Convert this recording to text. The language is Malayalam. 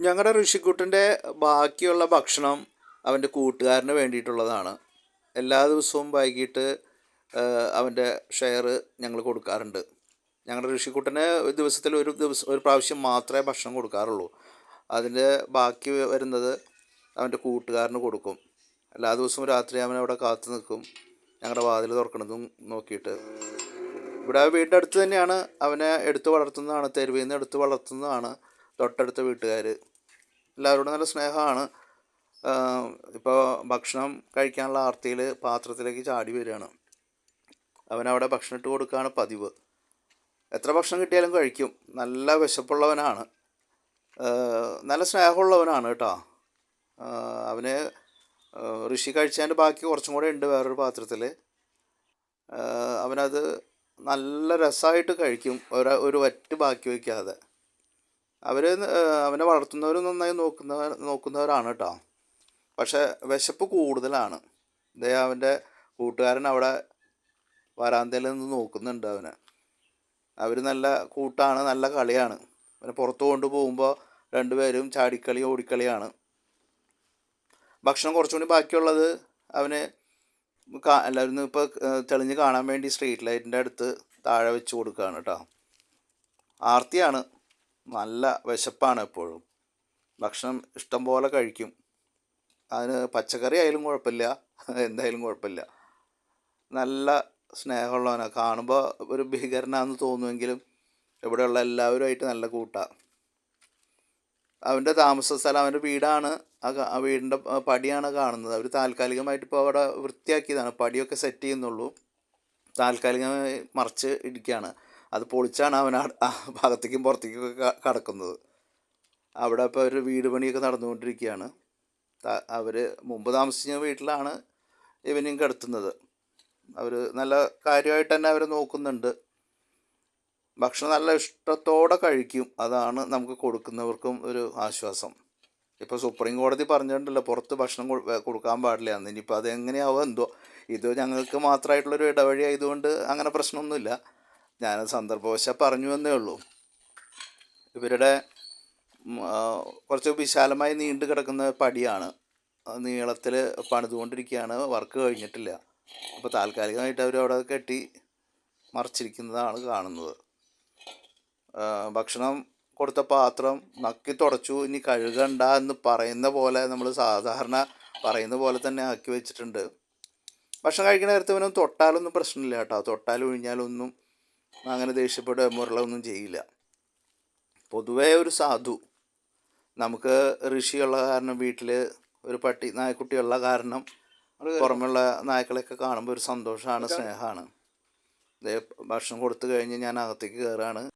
ഞങ്ങളുടെ ഋഷിക്കുട്ടന്റെ ബാക്കിയുള്ള ഭക്ഷണം അവന്റെ കൂട്ടുകാരന് വേണ്ടിയിട്ടുള്ളതാണ്. എല്ലാ ദിവസവും വൈകിട്ട് അവന്റെ ഷെയർ ഞങ്ങൾ കൊടുക്കാറുണ്ട്. ഞങ്ങളുടെ ഋഷിക്കുട്ടന് ദിവസത്തിൽ ഒരു ദിവസം ഒരു പ്രാവശ്യം മാത്രമേ ഭക്ഷണം കൊടുക്കാറുള്ളൂ. അതിന്റെ ബാക്കി വരുന്നത് അവന്റെ കൂട്ടുകാരന് കൊടുക്കും. എല്ലാ ദിവസവും രാത്രി അവൻ അവിടെ കാത്തു നിൽക്കും. ഞങ്ങളുടെ വാതിൽ തുറക്കണതും നോക്കിയിട്ട്. ഇവിടെ വീടിന്റെ അടുത്ത് തന്നെയാണ് അവനെ എടുത്ത് വളർത്തുന്നതാണ് തെരുവിൽ നിന്ന് എടുത്ത് വളർത്തുന്നതാണ്. തൊട്ടടുത്ത വീട്ടുകാർ എല്ലാവരോടും നല്ല സ്നേഹമാണ്. ഇപ്പോൾ ഭക്ഷണം കഴിക്കാനുള്ള ആർത്തിയിൽ പാത്രത്തിലേക്ക് ചാടി വരികയാണ്. അവനവിടെ ഭക്ഷണം ഇട്ട് കൊടുക്കുകയാണ് പതിവ്. എത്ര ഭക്ഷണം കിട്ടിയാലും കഴിക്കും. നല്ല വിശപ്പുള്ളവനാണ്. നല്ല സ്നേഹമുള്ളവനാണ് കേട്ടോ. അവന് ഋഷി കഴിച്ചതിന്റെ ബാക്കി കുറച്ചും കൂടെ ഉണ്ട് വേറൊരു പാത്രത്തിൽ അവനത് നല്ല രസമായിട്ട് കഴിക്കും. ഒരു ഒരു വറ്റ് ബാക്കി വയ്ക്കാതെ അവർ അവനെ വളർത്തുന്നവർ നന്നായി നോക്കുന്നവർ നോക്കുന്നവരാണ് കേട്ടോ പക്ഷേ വിശപ്പ് കൂടുതലാണ്. ദേ അവന്റെ കൂട്ടുകാരൻ അവിടെ വരാന്തയിൽ നിന്ന് നോക്കുന്നുണ്ട് അവനെ. അവർ നല്ല കൂട്ടാണ് നല്ല കളിയാണ്. അവനെ പുറത്ത് കൊണ്ടുപോകുമ്പോൾ രണ്ടുപേരും ചാടിക്കളി ഓടിക്കളിയാണ്. ഭക്ഷണം കുറച്ചുകൂടി ബാക്കിയുള്ളത് അവന് എല്ലാവരും ഇപ്പോൾ തെളിഞ്ഞ് കാണാൻ വേണ്ടി സ്ട്രീറ്റ് ലൈറ്റിന്റെ അടുത്ത് താഴെ വെച്ച് കൊടുക്കുകയാണ് കേട്ടോ ആർത്തിയാണ്. നല്ല വിശപ്പാണ് എപ്പോഴും. ഭക്ഷണം ഇഷ്ടം പോലെ കഴിക്കും. അതിന് പച്ചക്കറി ആയാലും കുഴപ്പമില്ല. എന്തായാലും കുഴപ്പമില്ല. നല്ല സ്നേഹമുള്ളവനാണ് കാണുമ്പോൾ ഒരു ഭീകരനാന്ന് തോന്നുമെങ്കിലും ഇവിടെയുള്ള എല്ലാവരുമായിട്ട് നല്ല കൂട്ടാണ് അവന്റെ താമസ സ്ഥലം അവന്റെ വീടാണ് ആ വീടിന്റെ പടിയാണ് കാണുന്നത്. അവർ താൽക്കാലികമായിട്ട് ഇപ്പോൾ അവിടെ വൃത്തിയാക്കിയതാണ്. പടിയൊക്കെ സെറ്റ് ചെയ്യുന്നുള്ളൂ. താൽക്കാലികമായി മറിച്ച് ഇരിക്കുകയാണ്. അത് പൊളിച്ചാണ് അവൻ ആ ഭാഗത്തേക്കും പുറത്തേക്കും കടക്കുന്നത്. അവിടെ ഇപ്പോൾ ഒരു വീട് പണിയൊക്കെ നടന്നുകൊണ്ടിരിക്കുകയാണ്. അവർ മുമ്പ് താമസിച്ച വീട്ടിലാണ് ഇവനെയും കിടത്തുന്നത്. അവർ നല്ല കാര്യമായിട്ട് തന്നെ അവർ നോക്കുന്നുണ്ട്. ഭക്ഷണം നല്ല ഇഷ്ടത്തോടെ കഴിക്കും. അതാണ് നമുക്ക് കൊടുക്കുന്നവർക്കും ഒരു ആശ്വാസം. ഇപ്പോൾ സുപ്രീം കോടതി പറഞ്ഞിട്ടുണ്ടല്ലോ പുറത്ത് ഭക്ഷണം കൊടുക്കാൻ പാടില്ല. എന്ന് ഇനിയിപ്പോൾ അതെങ്ങനെയാവോ എന്തോ. ഇത് ഞങ്ങൾക്ക് മാത്രമായിട്ടുള്ളൊരു ഇടവഴി ആയതുകൊണ്ട് അങ്ങനെ പ്രശ്നമൊന്നുമില്ല. ഞാൻ സന്ദർഭവശ പറഞ്ഞു എന്നേ ഉള്ളൂ. ഇവരുടെ കുറച്ച് വിശാലമായി നീണ്ടു കിടക്കുന്ന പടിയാണ്. നീളത്തിൽ പണിതുകൊണ്ടിരിക്കുകയാണ്. വർക്ക് കഴിഞ്ഞിട്ടില്ല. അപ്പോൾ താൽക്കാലികമായിട്ട് അവർ അവിടെ കെട്ടി മറച്ചിരിക്കുന്നതാണ് കാണുന്നത്. ഭക്ഷണം കൊടുത്ത പാത്രം നക്കി തുടച്ചു. ഇനി കഴുകണ്ട എന്ന് പറയുന്ന പോലെ നമ്മൾ സാധാരണ പറയുന്ന പോലെ തന്നെ ആക്കി വെച്ചിട്ടുണ്ട്. ഭക്ഷണം കഴിക്കുന്ന നേരത്തെ ഇവനൊന്നും തൊട്ടാലൊന്നും പ്രശ്നമില്ല കേട്ടോ. തൊട്ടാലും ഒഴിഞ്ഞാലൊന്നും അങ്ങനെ ദേഷ്യപ്പെടുക മുരളൊന്നും ചെയ്യില്ല. പൊതുവേ ഒരു സാധു. നമുക്ക് ഋഷിയുള്ള കാരണം വീട്ടിൽ ഒരു പട്ടി നായക്കുട്ടിയുള്ള കാരണം പുറമെയുള്ള നായ്ക്കളെയൊക്കെ കാണുമ്പോൾ ഒരു സന്തോഷമാണ് സ്നേഹമാണ് ഭക്ഷണം കൊടുത്തു കഴിഞ്ഞ് ഞാൻ അകത്തേക്ക് കയറാണ്